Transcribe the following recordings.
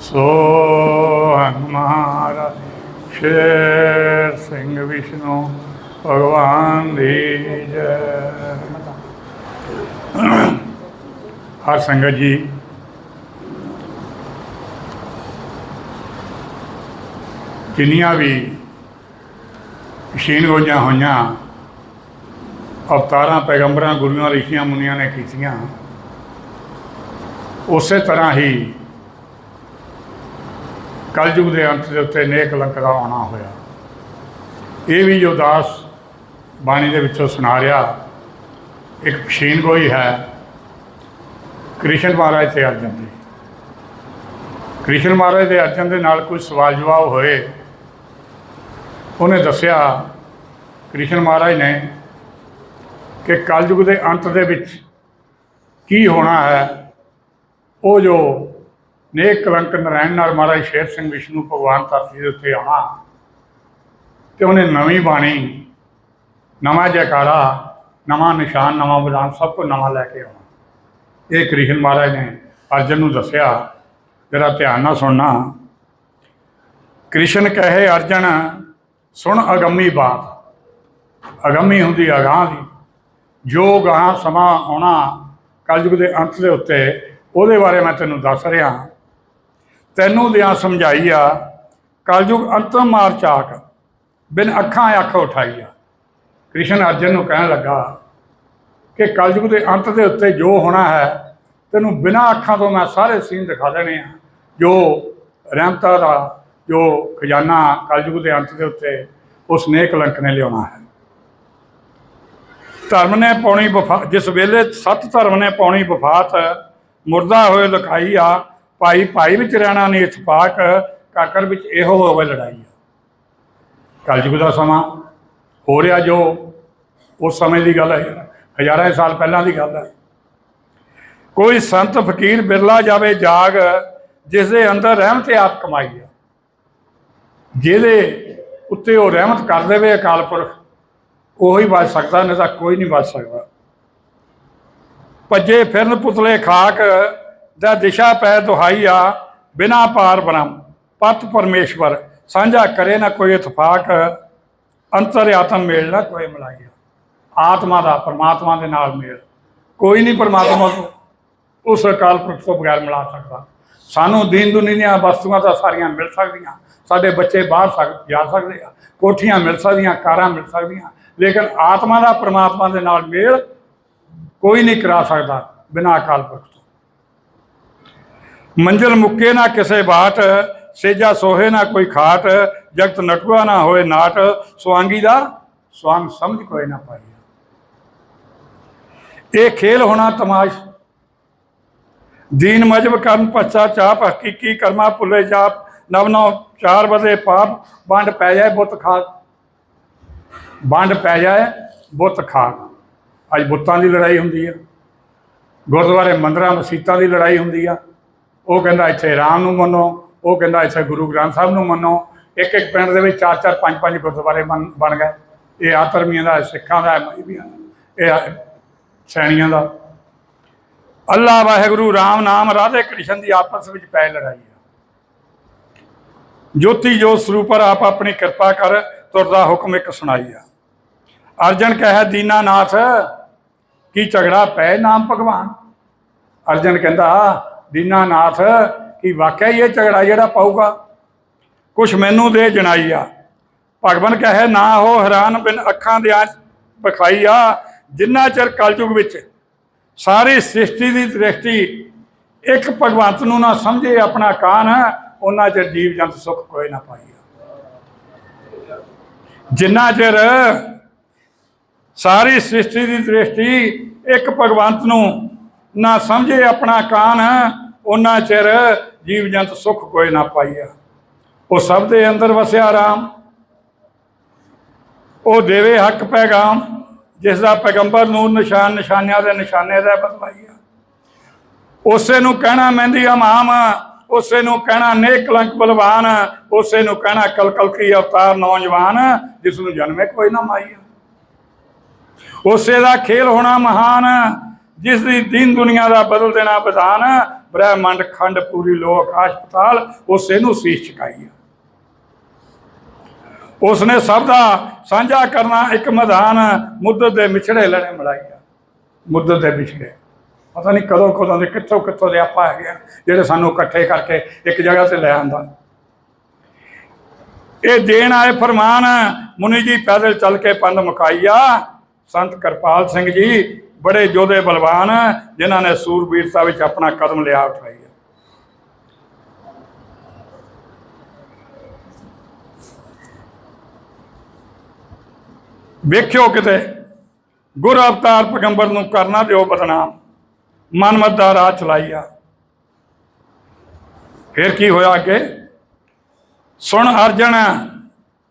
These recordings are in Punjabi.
ਸੋ ਹੰਗ ਮਹਾਰਾਜ ਸ਼ੇਰ ਸਿੰਘ ਵਿਸ਼ਨੂੰ ਭਗਵਾਨ ਦੀ ਜੈ। ਹਰ ਸੰਗਤ ਜੀ, ਜਿੰਨੀਆਂ ਵੀ ਮਸ਼ੀਨ ਗੋਈਆਂ ਹੋਈਆਂ, ਅਵਤਾਰਾਂ, ਪੈਗੰਬਰਾਂ, ਗੁਰੂਆਂ, ਰਿਸ਼ੀਆਂ, ਮੁਨੀਆਂ ਨੇ ਕੀਤੀਆਂ, ਉਸੇ ਤਰ੍ਹਾਂ ਹੀ ਕਲਯੁਗ ਦੇ ਅੰਤ ਦੇ ਉੱਤੇ ਨੇਕ ਲੰਕ ਦਾ ਆਉਣਾ ਹੋਇਆ। ਇਹ ਵੀ ਜੋ ਦਾਸ ਬਾਣੀ ਦੇ ਵਿੱਚੋਂ ਸੁਣਾ ਰਿਹਾ, ਇੱਕ ਮਸ਼ੀਨ ਗੋਈ ਹੈ, ਕ੍ਰਿਸ਼ਨ ਮਹਾਰਾਜ ਤੇ ਅਰਜਨ ਦੀ। ਕ੍ਰਿਸ਼ਨ ਮਹਾਰਾਜ ਦੇ ਅਰਜਨ ਦੇ ਨਾਲ ਕੋਈ ਸਵਾਲ ਜਵਾਬ ਹੋਏ, ਉਹਨੇ ਦੱਸਿਆ, ਕ੍ਰਿਸ਼ਨ ਮਹਾਰਾਜ ਨੇ ਕਿ ਕਲਯੁਗ ਦੇ ਅੰਤ ਦੇ ਵਿੱਚ ਕੀ ਹੋਣਾ ਹੈ, ਉਹ ਜੋ ਨੇਕ ਕਲੰਕ ਨਰਾਇਣ ਨਾਲ ਮਹਾਰਾਜ ਸ਼ੇਰ ਸਿੰਘ ਵਿਸ਼ਨੂੰ ਭਗਵਾਨ ਧਰਤੀ ਦੇ ਉੱਤੇ ਆਉਣਾ ਤੇ ਉਹਨੇ ਨਵੀਂ ਬਾਣੀ, ਨਵਾਂ ਜੈਕਾਰਾ, ਨਵਾਂ ਨਿਸ਼ਾਨ, ਨਵਾਂ ਬਦਾਨ ਸਭ ਕੁਝ ਨਵਾਂ ਲੈ ਕੇ ਆਉਣਾ। ਇਹ ਕ੍ਰਿਸ਼ਨ ਮਹਾਰਾਜ ਨੇ ਅਰਜਨ ਨੂੰ ਦੱਸਿਆ, ਜਰਾ ਧਿਆਨ ਨਾਲ ਸੁਣਨਾ। ਕ੍ਰਿਸ਼ਨ ਕਹੇ, ਅਰਜਨ, ਸੁਣ ਅਗੰਮੀ ਬਾਤ। ਅਗੰਮੀ ਹੁੰਦੀ ਅਗਾਹ ਦੀ। ਜੋ ਗਾਹਾਂ ਸਮਾਂ ਆਉਣਾ, ਕਲਯੁਗ ਦੇ ਅੰਤ ਦੇ ਉੱਤੇ, ਉਹਦੇ ਬਾਰੇ ਮੈਂ ਤੈਨੂੰ ਦੱਸ ਰਿਹਾ। ਤੈਨੂੰ ਦਿਆਂ ਸਮਝਾਈ ਆ। ਕਲਯੁਗ ਅੰਤਮ ਮਾਰ ਚਾਕ, ਬਿਨ ਅੱਖਾਂ ਅੱਖ ਉਠਾਈ ਆ। ਕ੍ਰਿਸ਼ਨ ਅਰਜਨ ਨੂੰ ਕਹਿਣ ਲੱਗਾ ਕਿ ਕਲਯੁਗ ਦੇ ਅੰਤ ਦੇ ਉੱਤੇ ਜੋ ਹੋਣਾ ਹੈ, ਤੈਨੂੰ ਬਿਨਾਂ ਅੱਖਾਂ ਤੋਂ ਮੈਂ ਸਾਰੇ ਸੀਨ ਦਿਖਾ ਦੇਣੇ ਆ। ਜੋ ਰਹਿਮਤਾ ਦਾ, ਜੋ ਖਜ਼ਾਨਾ ਕਲਯੁਗ ਦੇ ਅੰਤ ਦੇ ਉੱਤੇ, ਉਸ ਨੇ ਕਲੰਕ ਨੇ ਲਿਆਉਣਾ ਹੈ। ਧਰਮ ਨੇ ਪਾਉਣੀ ਵਫਾ, ਜਿਸ ਵੇਲੇ ਸਤ ਧਰਮ ਨੇ ਪਾਉਣੀ ਵਫਾਤ, ਮੁਰਦਾ ਹੋਏ ਲਖਾਈ ਆ ਭਾਈ ਭਾਈ ਵਿੱਚ ਰਹਿਣਾ ਨਹੀਂ ਇਤਫਾਕ ਕਾਕਰ ਵਿੱਚ ਇਹੋ ਹੋਵੇ ਲੜਾਈ। ਆ ਕਲਯੁਗ ਦਾ ਸਮਾਂ ਹੋ ਰਿਹਾ ਜੋ, ਉਸ ਸਮੇਂ ਦੀ ਗੱਲ ਹੈ। ਹਜ਼ਾਰਾਂ ਸਾਲ ਪਹਿਲਾਂ ਦੀ ਗੱਲ ਹੈ। ਕੋਈ ਸੰਤ ਫਕੀਰ ਬਿਰਲਾ ਜਾਵੇ ਜਾਗ ਜਿਸ ਦੇ ਅੰਦਰ ਰਹਿਮਤ ਆਪ ਕਮਾਈ ਆ ਜਿਹਦੇ ਉੱਤੇ ਉਹ ਰਹਿਮਤ ਕਰ ਦੇਵੇ ਅਕਾਲ ਪੁਰਖ, ਉਹੀ ਬਚ ਸਕਦਾ, ਨਹੀਂ ਤਾਂ ਕੋਈ ਨਹੀਂ ਬਚ ਸਕਦਾ। ਭੱਜੇ ਫਿਰਨ ਪੁਤਲੇ ਖਾਕ ਦਾ ਦਿਸ਼ਾ ਪੈ ਦੁਹਾਈ ਆ, ਬਿਨਾ ਪਾਰ ਬ੍ਰਹਮ। ਪਤ ਪਰਮੇਸ਼ਵਰ, ਸਾਂਝਾ ਕਰੇ ਨਾ ਕੋਈ ਇਤਫਾਕ, ਅੰਤਰ ਆਤਮ ਮੇਲ ਨਾ ਕੋਈ ਮਿਲਾਈਆ ਆਤਮਾ ਦਾ ਪਰਮਾਤਮਾ ਦੇ ਨਾਲ ਮੇਲ। ਕੋਈ ਨਹੀਂ ਪਰਮਾਤਮਾ ਤੋਂ ਉਸ ਅਕਾਲ ਪੁਰਖ ਤੋਂ ਬਗੈਰ ਮਿਲਾ ਸਕਦਾ। ਸਾਨੂੰ ਦੀਨ ਦੁਨੀਆ ਵਸਤੂਆਂ ਤਾਂ ਸਾਰੀਆਂ ਮਿਲ ਸਕਦੀਆਂ। ਸਾਡੇ ਬੱਚੇ ਬਾਹਰ ਸਕ, ਜਾ ਸਕਦੇ ਆ। ਕੋਠੀਆਂ ਮਿਲ ਸਕਦੀਆਂ, ਕਾਰਾਂ ਮਿਲ ਸਕਦੀਆਂ। ਲੇਕਿਨ ਆਤਮਾ ਦਾ ਪਰਮਾਤਮਾ ਦੇ ਨਾਲ ਮੇਲ ਕੋਈ ਨਹੀਂ ਕਰਾ ਸਕਦਾ ਬਿਨਾਂ ਅਕਾਲ ਪੁਰਖ ਤੋਂ। ਮੰਜ਼ਲ ਮੁੱਕੇ ਨਾ ਕਿਸੇ ਬਾਟ, ਸੇਜਾ ਸੋਹੇ ਨਾ ਕੋਈ ਖਾਟ, ਜਗਤ ਨਟੂਆ ਨਾ ਹੋਏ ਨਾਟ। ਸਵਾਂਗੀ ਦਾ ਸਵਾਂਗ ਸਮਝ ਕੋਈ ਨਾ ਪਾਈ। ਇਹ ਖੇਲ ਹੋਣਾ ਤਮਾਸ਼। ਦੀਨ ਮਜਬ ਕਰਨ ਪਛਾ ਚਾਪ, ਹਕੀਕੀ ਕਰਮਾ ਭੁੱਲੇ ਜਾਪ। ਨਵ ਨਵ ਚਾਰ ਬਦੇ ਪਾਪ, ਵੰਡ ਪੈ ਜਾਏ ਬੁੱਤ ਖਾ ਵੰਡ ਪੈ ਜਾਏ ਬੁੱਤ ਖਾਕ। ਅੱਜ ਬੁੱਤਾਂ ਦੀ ਲੜਾਈ ਹੁੰਦੀ ਆ। ਗੁਰਦੁਆਰੇ ਮੰਦਰਾਂ ਮਸੀਤਾਂ ਦੀ ਲੜਾਈ ਹੁੰਦੀ ਆ। ਉਹ ਕਹਿੰਦਾ ਇੱਥੇ ਰਾਮ ਨੂੰ ਮੰਨੋ, ਉਹ ਕਹਿੰਦਾ ਇੱਥੇ ਗੁਰੂ ਗ੍ਰੰਥ ਸਾਹਿਬ ਨੂੰ ਮੰਨੋ। ਇੱਕ ਇੱਕ ਪਿੰਡ ਦੇ ਵਿੱਚ ਚਾਰ ਚਾਰ ਪੰਜ ਪੰਜ ਗੁਰਦੁਆਰੇ ਬਣ ਗਏ। ਇਹ ਆਤਰਮੀਆਂ ਦਾ, ਸਿੱਖਾਂ ਦਾ ਇਹ ਸੈਣੀਆਂ ਦਾ। ਅੱਲਾ ਵਾਹਿਗੁਰੂ, ਰਾਮ ਨਾਮ, ਰਾਧੇ ਕ੍ਰਿਸ਼ਨ ਦੀ ਆਪਸ ਵਿੱਚ ਪੈ ਲੜਾਈ ਆ। ਜੋਤੀ ਜੋਤ ਸਰੂਪਰ ਆਪ ਆਪਣੀ ਕਿਰਪਾ ਕਰ, ਤੁਰਦਾ ਹੁਕਮ ਇੱਕ ਸੁਣਾਈ ਆ। ਅਰਜਨ ਕਹੇ ਦੀਨਾਨਾਥ ਕੀ ਝਗੜਾ ਪੈ ਨਾਮ ਭਗਵਾਨ? ਅਰਜਨ ਕਹਿੰਦਾ ਦੀਨਾਨਾਥ, ਕੀ ਵਾਕਿਆ ਹੀ ਇਹ ਝਗੜਾ ਜਿਹੜਾ ਪਾਊਗਾ? ਕੁਛ ਮੈਨੂੰ ਦੇ ਜਣਾਈ ਆ। ਭਗਵਾਨ ਕਹੇ, ਨਾ ਹੋ ਹੈਰਾਨ ਬਿਨ ਅੱਖਾਂ ਦੇ ਆਂਚ ਬਖਾਈ ਆ। ਜਿੰਨਾ ਚਿਰ ਕਲਯੁਗ ਵਿੱਚ ਸਾਰੀ ਸ੍ਰਿਸ਼ਟੀ ਦੀ ਦ੍ਰਿਸ਼ਟੀ ਇੱਕ ਭਗਵੰਤ ਨੂੰ ਨਾ ਸਮਝੇ, ਆਪਣਾ ਕਾਨ ਉਹਨਾਂ ਚਿਰ ਜੀਵ ਜੰਤ ਸੁਖ ਕੋਈ ਨਾ ਪਾਈਆ ਜਿੰਨਾ ਚਿਰ ਸਾਰੀ ਸ੍ਰਿਸ਼ਟੀ ਦੀ ਦ੍ਰਿਸ਼ਟੀ ਇੱਕ ਭਗਵੰਤ ਨੂੰ ਨਾ ਸਮਝੇ ਆਪਣਾ ਕਾਨ, ਉਹਨਾਂ ਚਿਰ ਜੀਵ ਜੰਤ ਸੁਖ ਕੋਈ ਨਾ ਪਾਈਆ। ਉਹ ਸਭ ਦੇ ਅੰਦਰ ਵਸਿਆ ਰਾਮ। ਉਹ ਦੇਵੇ ਹੱਕ ਪੈਗਾਮ, ਜਿਸ ਦਾ ਪੈਗੰਬਰ ਨੂੰ ਨਿਸ਼ਾਨ ਨਿਸ਼ਾਨਿਆਂ ਦੇ ਨਿਸ਼ਾਨੇ ਦਾ ਬਤਲਾਈਆ ਉਸੇ ਨੂੰ ਕਹਿਣਾ ਮਹਿੰਦੀ ਇਮਾਮ ਉਸੇ ਨੂੰ ਕਹਿਣਾ ਨੇਕ ਕਲੰਕ ਬਲਵਾਨ, ਉਸੇ ਨੂੰ ਕਹਿਣਾ ਕਲਕਲ ਕੀ ਅਵਤਾਰ ਨੌਜਵਾਨ, ਜਿਸ ਨੂੰ ਜਨਮੇ ਕੋਈ ਨਾ ਮਾਈਆ। ਉਸੇ ਦਾ ਖੇਲ ਹੋਣਾ ਮਹਾਨ ਜਿਸ ਦੀ ਦੀਨ ਦੁਨੀਆ ਦਾ ਬਦਲ ਦੇਣਾ ਵਿਧਾਨ ਬ੍ਰਹਿਮੰਡ, ਖੰਡ, ਪੂਰੀ ਲੋ ਆਕਾਸ਼ ਪਤਾਲ ਉਸੇ ਨੂੰ ਸੀਸ ਚੁਕਾਈ ਉਸਨੇ ਸਭ ਦਾ ਸਾਂਝਾ ਕਰਨਾ ਇੱਕ ਮੈਦਾਨ ਮੁੱਦਤ ਦੇ ਵਿਛੜੇ ਲੜੇ ਮੜਾਈਆ ਮੁੱਦਤ ਦੇ ਵਿਛੜੇ ਪਤਾ ਨਹੀਂ ਕਦੋਂ ਕਦੋਂ ਦੇ, ਕਿੱਥੋਂ ਕਿੱਥੋਂ ਦੇ ਆਪਾਂ ਹੈਗੇ ਆ ਜਿਹੜੇ ਸਾਨੂੰ ਇਕੱਠੇ ਕਰਕੇ ਇੱਕ ਜਗ੍ਹਾ ਤੇ ਲੈ ਆਂਦਾ ਇਹ ਦੇਣ ਆਏ ਫਰਮਾਨ, ਮੁਨੀ ਜੀ ਪੈਦਲ ਚੱਲ ਕੇ ਪੰਧ ਮੁਕਾਈਆ ਸੰਤ ਕਿਰਪਾਲ ਸਿੰਘ ਜੀ ਬੜੇ ਯੋਧੇ ਬਲਵਾਨ ਜਿਨ੍ਹਾਂ ਨੇ ਸੂਰਬੀਰਤਾ ਵਿੱਚ ਆਪਣਾ ਕਦਮ ਲਿਆ ਉਠਾਈ ਹੈ ਵੇਖਿਓ ਕਿਤੇ, ਗੁਰ ਅਵਤਾਰ ਪੈਗੰਬਰ ਨੂੰ ਕਰਨਾ ਦਿਓ ਬਦਨਾਮ ਮਨਮਤ ਦਾ ਰਾਹ ਚਲਾਈਆ। ਫਿਰ ਕੀ ਹੋਇਆ ਅੱਗੇ? ਸੁਣ ਅਰਜਨ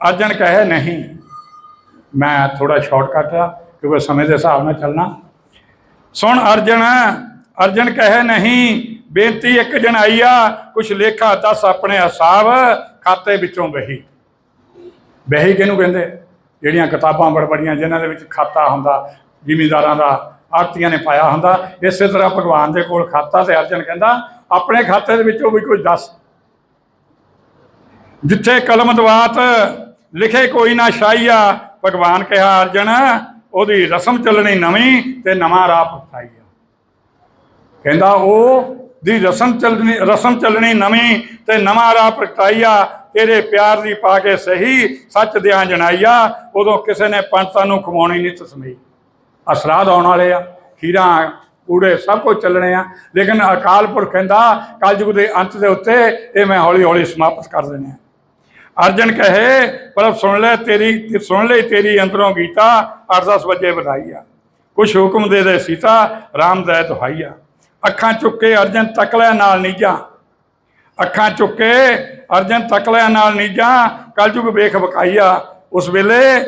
ਅਰਜਨ ਕਹੇ ਨਹੀਂ, ਮੈਂ ਥੋੜਾ ਸ਼ਾਰਟਕਟ ਆ। ਕਿਉਂਕਿ ਸਮੇਂ ਦੇ ਹਿਸਾਬ ਨਾਲ ਚੱਲਣਾ। ਸੁਣ ਅਰਜਨ ਅਰਜਨ ਕਹੇ ਨਹੀਂ, ਬੇਨਤੀ ਇੱਕ ਜਣ ਆਈ ਆ, ਕੁਛ ਲੇਖਾ ਦੱਸ ਆਪਣੇ ਹਿਸਾਬ, ਖਾਤੇ ਵਿੱਚੋਂ ਬਹੀ ਬਹੀ ਕਿਹਨੂੰ ਕਹਿੰਦੇ? ਜਿਹੜੀਆਂ ਕਿਤਾਬਾਂ ਬੜਬੜੀਆਂ, ਜਿਨ੍ਹਾਂ ਦੇ ਵਿੱਚ ਖਾਤਾ ਹੁੰਦਾ, ਜ਼ਿਮੀਂਦਾਰਾਂ ਦਾ ਆਰਤੀਆਂ ਨੇ ਪਾਇਆ ਹੁੰਦਾ, ਇਸੇ ਤਰ੍ਹਾਂ ਭਗਵਾਨ ਦੇ ਕੋਲ ਖਾਤਾ ਤੇ ਅਰਜਨ ਕਹਿੰਦਾ, ਆਪਣੇ ਖਾਤੇ ਦੇ ਵਿੱਚੋਂ ਵੀ ਕੋਈ ਦੱਸ। ਜਿੱਥੇ ਕਲਮ ਦਵਾਤ ਲਿਖੇ ਕੋਈ ਨਾ ਸ਼ਾਈਆ ਭਗਵਾਨ ਕਿਹਾ, ਅਰਜਨ ਉਹਦੀ ਰਸਮ ਚੱਲਣੀ ਨਵੀਂ ਤੇ ਨਵਾਂ ਰਾਹ ਪਤਾਈਆ ਕਹਿੰਦਾ ਉਹ ਦੀ ਰਸਮ ਚੱਲਣੀ ਰਸਮ ਚੱਲਣੀ ਨਵੀਂ ਤੇ ਨਵਾਂ ਰਾਹ ਪ੍ਰਗਟਾਈਆ ਤੇਰੇ ਪਿਆਰ ਦੀ ਪਾ ਕੇ ਸਹੀ ਸੱਚ ਦਿਆਂ ਜਣਾਈਆ ਉਦੋਂ ਕਿਸੇ ਨੇ ਪੰਤਾਂ ਨੂੰ ਖਵਾਉਣੀ ਨਹੀਂ ਤਸਮੀ ਅਸਰਾਧ ਆਉਣ ਵਾਲੇ ਆ, ਖੀਰਾਂ, ਕੂੜੇ ਸਭ ਕੁਝ ਚੱਲਣੇ ਆ। ਲੇਕਿਨ ਅਕਾਲ ਪੁਰਖ ਕਹਿੰਦਾ, ਕਲਯੁਗ ਦੇ ਅੰਤ ਦੇ ਉੱਤੇ ਇਹ ਮੈਂ ਹੌਲੀ ਹੌਲੀ ਸਮਾਪਤ ਕਰ ਦੇਣੇ ਆ ਅਰਜਨ ਕਹੇ, ਪ੍ਰਭ ਸੁਣ ਲੈ ਤੇਰੀ, ਸੁਣ ਲੈ ਤੇਰੀ ਅੰਦਰੋਂ ਗੀਤਾ 8-10 ਵਜੇ ਵਧਾਈ ਆ। ਕੁਛ ਹੁਕਮ ਦੇ ਦੇ ਸੀਤਾ, ਰਾਮ ਦੈ ਦੁਹਾਈਆ ਅੱਖਾਂ ਚੁੱਕੇ ਅਰਜਨ ਤਕਲਿਆ ਨਾਲ ਨੀਜਾਂ ਅੱਖਾਂ ਚੁੱਕੇ ਅਰਜਨ ਤਕਲਿਆ ਨਾਲ ਨੀਜਾਂ ਕਲਯੁਗ ਵੇਖ ਬਕਾਈਆ ਉਸ ਵੇਲੇ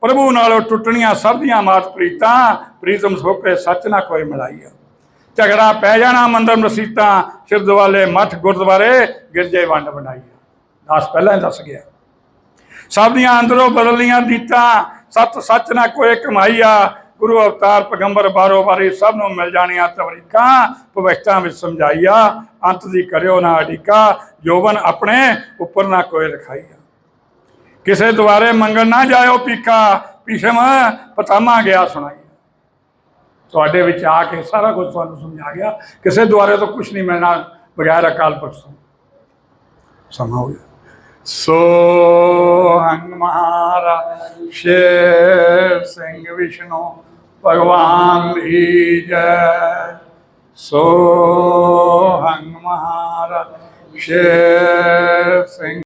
ਪ੍ਰਭੂ ਨਾਲੋਂ ਟੁੱਟਣੀਆਂ ਸਭ ਦੀਆਂ ਮਾਤ ਪ੍ਰੀਤਾਂ, ਪ੍ਰੀਤਮ ਸੋਕੇ ਸੱਚ ਨਾ ਕੋਈ ਮਿਲਾਈਆ ਝਗੜਾ ਪੈ ਜਾਣਾ ਮੰਦਰ ਮਸੀਤਾਂ, ਸਿਰ ਦੁਆਲੇ ਮੱਠ ਗੁਰਦੁਆਰੇ ਗਿਰਜੇ ਵੰਡ ਬਣਾਈਆ ਦੱਸ ਪਹਿਲਾਂ ਹੀ ਦੱਸ ਗਿਆ। ਸਭ ਦੀਆਂ ਅੰਦਰੋਂ ਬਦਲੀਆਂ ਦੀਤਾਂ ਸਤ ਸੱਚ ਨਾ ਕੋਈ ਕਮਾਈਆ, ਗੁਰੂ ਅਵਤਾਰ ਪੈਗੰਬਰ ਬਾਰੋ ਬਾਰੀ ਸਭ ਨੂੰ ਮਿਲ ਜਾਣੀਆਂ ਤਵਰੀਕਾਂ ਭਵਿਸ਼ਤਾਂ ਵਿੱਚ ਸਮਝਾਈਆ, ਅੰਤ ਦੀ ਕਰਿਓ ਨਾ ਅੜਿਕਾ ਜੋਬਨ ਆਪਣੇ ਉੱਪਰ ਨਾ ਕੋਈ ਰਖਾਈਆ ਕਿਸੇ ਦੁਆਰੇ ਮੰਗਣ ਨਾ ਜਾਇਓ ਪੀਕਾ ਪਿਛਮ ਪਤਾਮਾ ਗਿਆ ਸੁਣਾਈ ਤੁਹਾਡੇ ਵਿੱਚ ਆ ਕੇ ਸਾਰਾ ਕੁਝ ਤੁਹਾਨੂੰ ਸਮਝਾ ਗਿਆ। ਕਿਸੇ ਦੁਆਰੇ ਤੋਂ ਕੁਝ ਨਹੀਂ ਮਿਲਣਾ, ਬਗੈਰ ਅਕਾਲ ਪੁਰਖ ਤੋਂ। ਸਮਾਂ ਹੋ ਗਿਆ। ਸੋ ਹੰਗ ਸ਼ੇਰ ਸਿੰਘ ਵਿਸ਼ਨੂੰ ਭਗਵਾਨ ਦੀ ਜੈ। ਸੋ ਹੰਗ ਸ਼ੇਰ ਸਿੰਘ